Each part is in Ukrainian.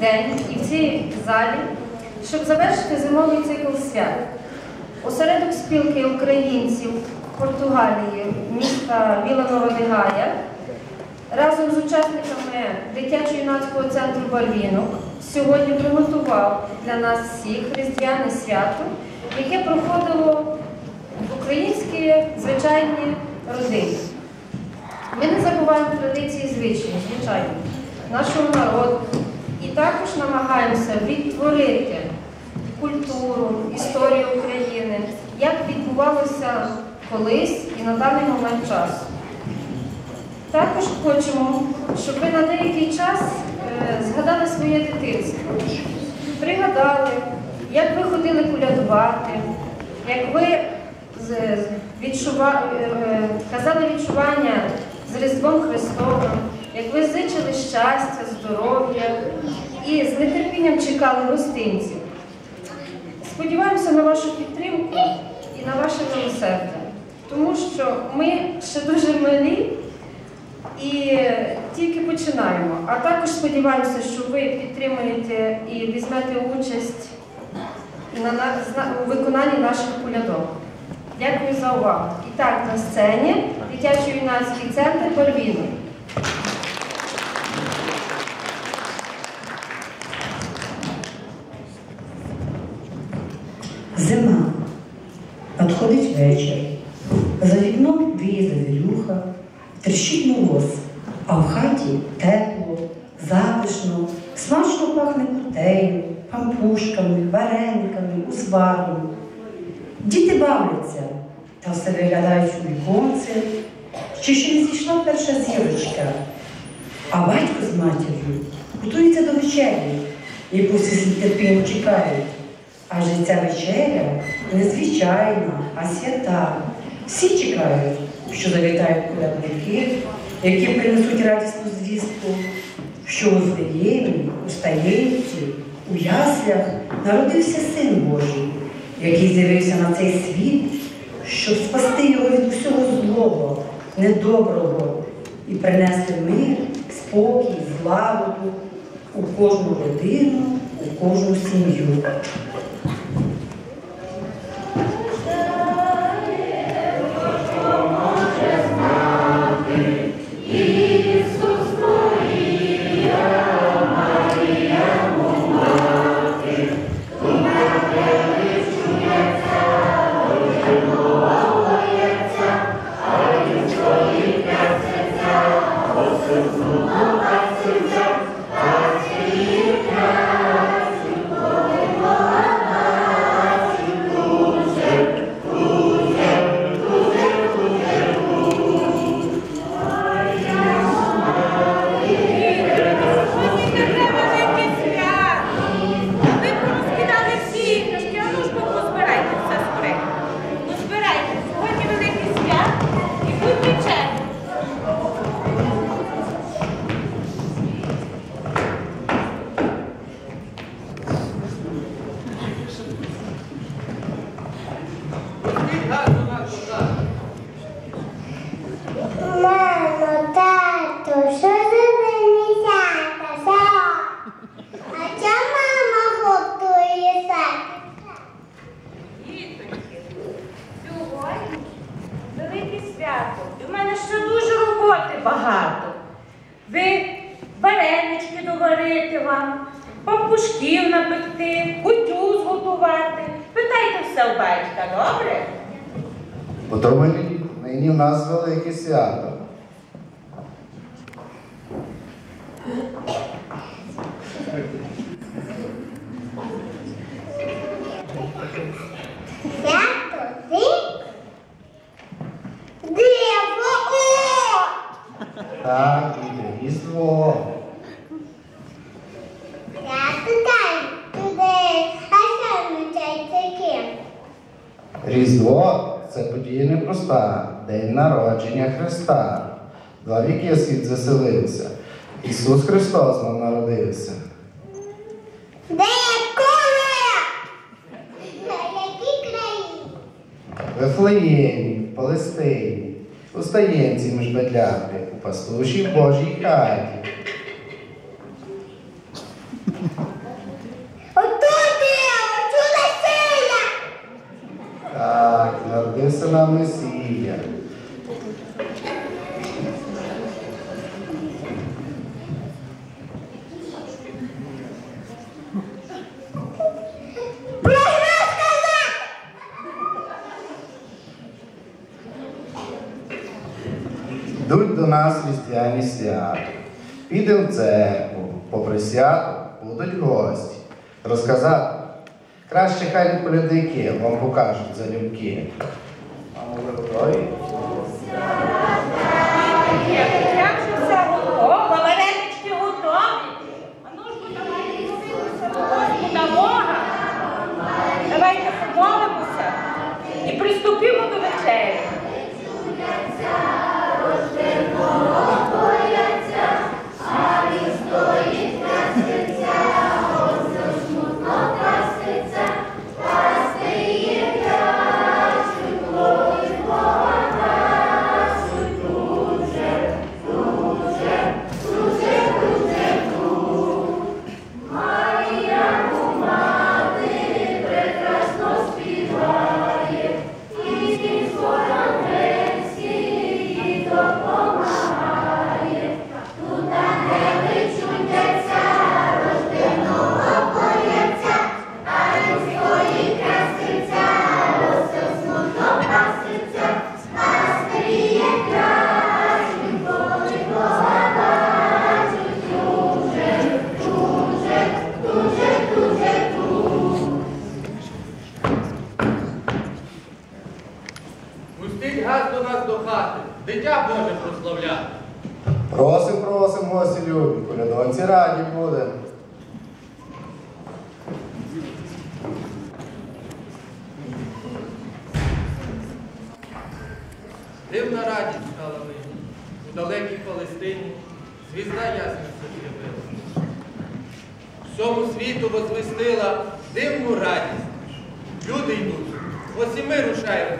день і в цій залі, щоб завершити зимовий цикл свят. Осередок спілки українців Португалії міста Віла Новодигая разом з учасниками дитячо-юнацького центру Барвінок сьогодні приготував для нас всіх різдвяне свято, яке проходило в українській звичайній родині. Ми не забуваємо традиції і звичаї, звичайно, нашого народу намагаємося відтворити культуру, історію України, як відбувалося колись і на даний момент часу. Також хочемо, щоб ви на деякий час е, згадали своє дитинство, пригадали, як ви ходили кулядувати, як ви відчува... е, е, казали відчування з Різдвом Христовим, як ви зичили щастя, здоров'я і з нетерпінням чекали гостинців. Сподіваємося на вашу підтримку і на ваше милосердя, тому що ми ще дуже малі і тільки починаємо. А також сподіваємося, що ви підтримуєте і візьмете участь у виконанні наших колядок. Дякую за увагу. І так, на сцені дитячо-юнацький центр Барвіну. Зима. Надходить вечір. За вікном віє завірюха, тріщить мороз, а в хаті тепло, затишно, смачно пахне кутею, пампушками, варениками, узваром. Діти бавляться та все виглядають у віконце, чи ще не зійшла перша зірочка, а батько з матір'ю готується до вечері, яку всі з нетерпінням чекають. Адже ця вечеря не звичайна, а свята. Всі чекають, що завітають колядники, які принесуть радісну звістку, що у Вифлеємі, у Стаєнці, у яслях народився Син Божий, який з'явився на цей світ, щоб спасти його від усього злого, недоброго і принести мир, спокій, злагоду у кожну родину, у кожну сім'ю. 아! Бо то мені- нині в нас велике свято. Свято ти? Диво! О! Так, і різдво. Свято дай туди. А що означає таке? Різдво подія непроста, день народження Христа. Два віки світ заселився. Ісус Христос нам народився. Де? На якій країні? Вифлеємі, в Палестині, у стаєнці між бедлями, у пастушій Божій хаті. Нас різдвяні свято. Підемо в церкву, попри свято будуть гості. Розказати. Краще хай політики вам покажуть залюбки. А ви готові? Звізда ясниця з'явилася. Всьому світу возвестила дивну радість. Люди йдуть, ось і ми рушаємо.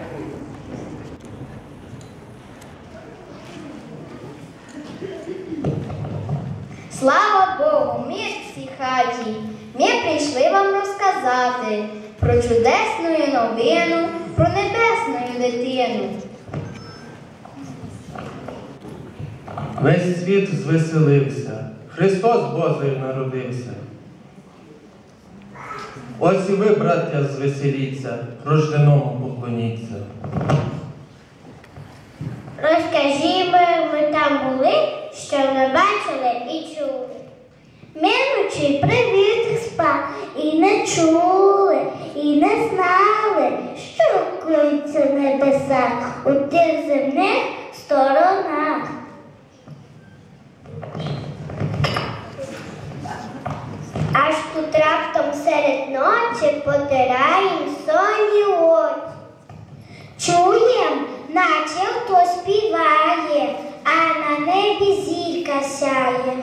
Слава Богу, мир всій хаті. Ми прийшли вам розказати про чудесну новину, про небесну дитину. Весь світ звеселився, Христос Божий народився. Ось і ви, браття, звеселіться, рожденому поклоніться. Розкажімо, ми там були, що ми бачили і чули. Ми вночі привіт спав і не чули, і не знали, що коїться в небесах у тих земних сторонах. Аж тут раптом серед ночі потираєм сонні очі. Чуєм, наче хто співає, а на небі зірка сяє.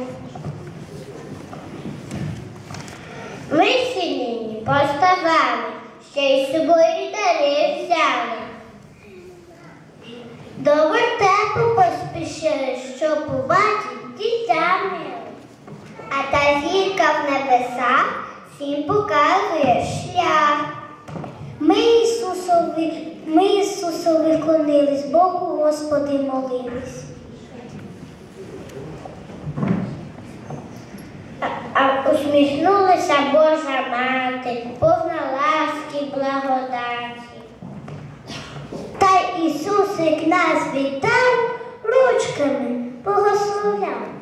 Ми сінині поставали, ще й з собою дари взяли. До вертепу поспішили, щоб побачити дітя миле. А та зірка в небесах всім показує шлях. Ми Ісусові, ми Ісусові клонились, Богу Господи молились. А, усміхнулася Божа мати, повна ласки, благодаті. Та Ісусик нас вітав, ручками благословляв.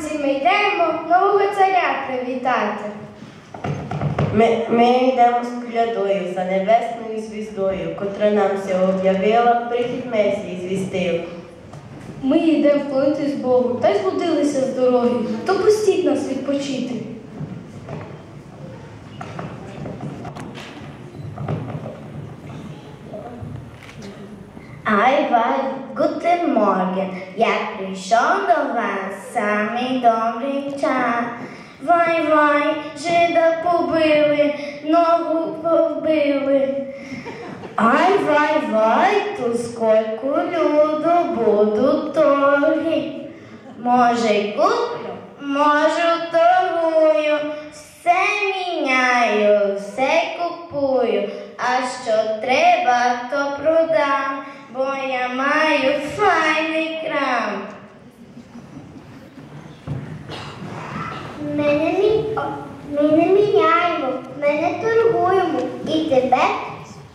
З ми йдемо нового царя привітати. Ми, ми йдемо з колядою за небесною звіздою, котра нам об'явила, прихід Месії звістив. Ми йдемо вклонитись Богу, та й збудилися з дороги, то пустіть нас відпочити. Ай, вай, гутен морген, я прийшов до вас самий добрий час. Вай, вай, жида побили, ногу побили. Ай, вай, вай, тут сколько люду буду торги. Може, й куплю, можу торгую, все міняю, все купую, а що треба, то продам, бо я маю файний крам. Ми не, мі... ми не міняємо, ми не торгуємо і тебе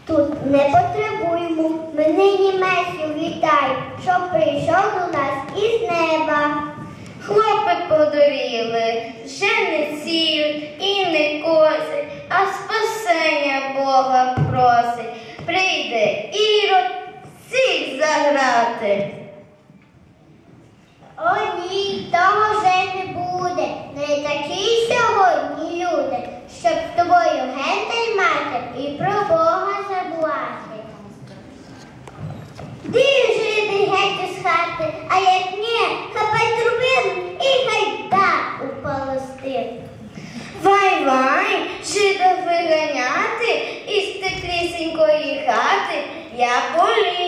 тут не потребуємо. Ми нині Месію вітаємо, що прийшов до нас із неба. Хлопи подоріли, вже не сіють і не косять, а спасення Бога просить. Прийде і Ірод всіх заграти. О, ні, того вже не буде. Не такі сьогодні люди, щоб з тобою гентей мати і про Бога забувати. Ді жиди геть із хати, а як ні, хапай трубину і гайда у Палестин. Вай вай, жида виганяти із теплісінької хати. Я політик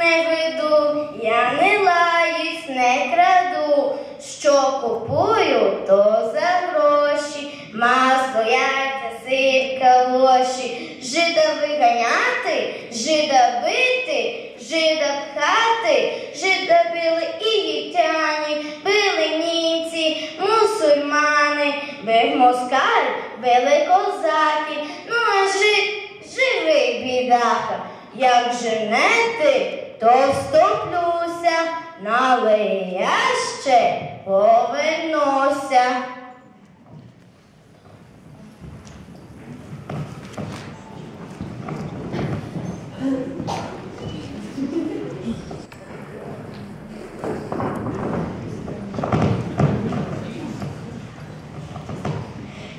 не веду, я не лаюсь, не краду. Що купую, то за гроші, масло, яйця, сир, калоші. Жида виганяти, жида бити, жида пхати, жида били єгиптяні, били німці, мусульмани, бив москаль, били козаки, ну а жид живий бідака. Як женети, то вступлюся, ще повернуся.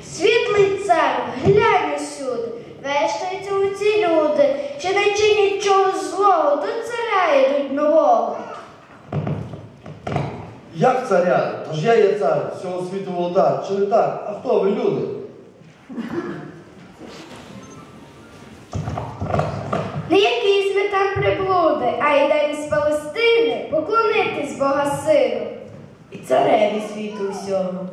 Світлий цар, глянь усюди, вештаються у ці люди, чи не чинять чого злого, до царя йдуть нового. Як царя? Тож я є цар всього володар. Чи не так? А хто ви, люди? Не якісь ми там приблуди, а йдемо з Палестини поклонитись Бога сину. І цареві світу всього.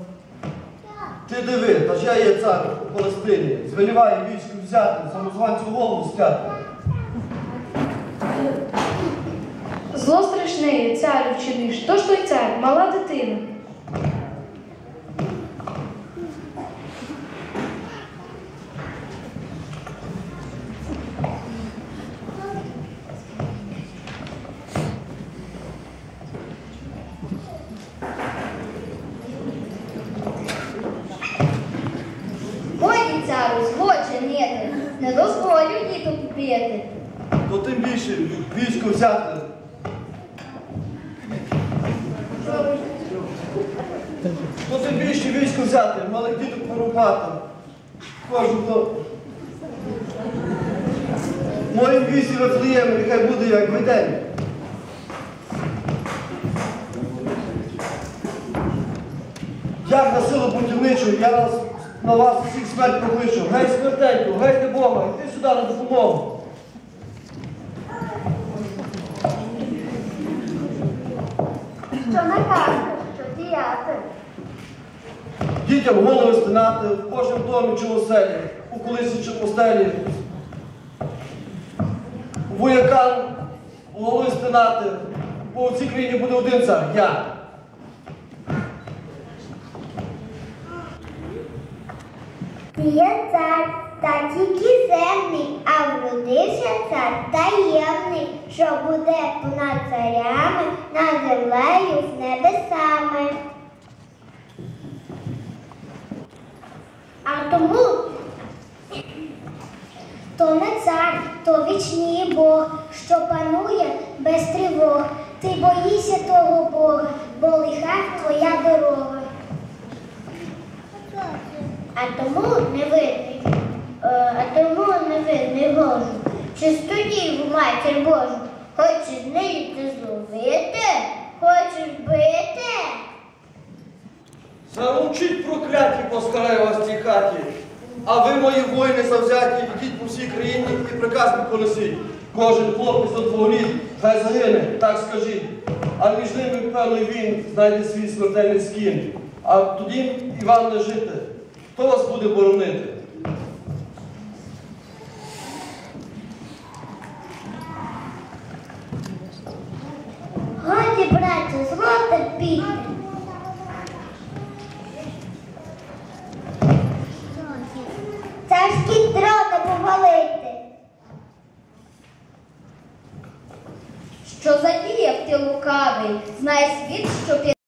Ти диви, та ж я є цар у Палестині. Звеліваю війську взяти, самозванцю голову стяти. Зло страшне, царю вчиниш, то ж той цар, мала дитина. Годі цару, злочинити, не дозволю діток. То тим більше військо взяти. То тим більше військо взяти, малих діток порубати. Кожен хто. Моїм вісі Вифлеєм, нехай буде як видень. Як на силу путівничу, я на вас всіх смерть покличу. Гей смертеньку, гейте Бога, йди сюди на допомогу. Що накажете, що? Дітям голови стинати в кожному домі чи оселі, у колисі чи постелі. Воякам голови стинати, бо у цій країні буде один цар, я. Є цар, та тільки земний, а вродився цар таємний, що буде понад царями, над землею з небесами. Тому то не цар, то вічній Бог, що панує без тривог. Ти боїшся того Бога. знайде свій смертельний скін. А тоді Іван жити. Хто вас буде боронити? Годі, браття, злота піть.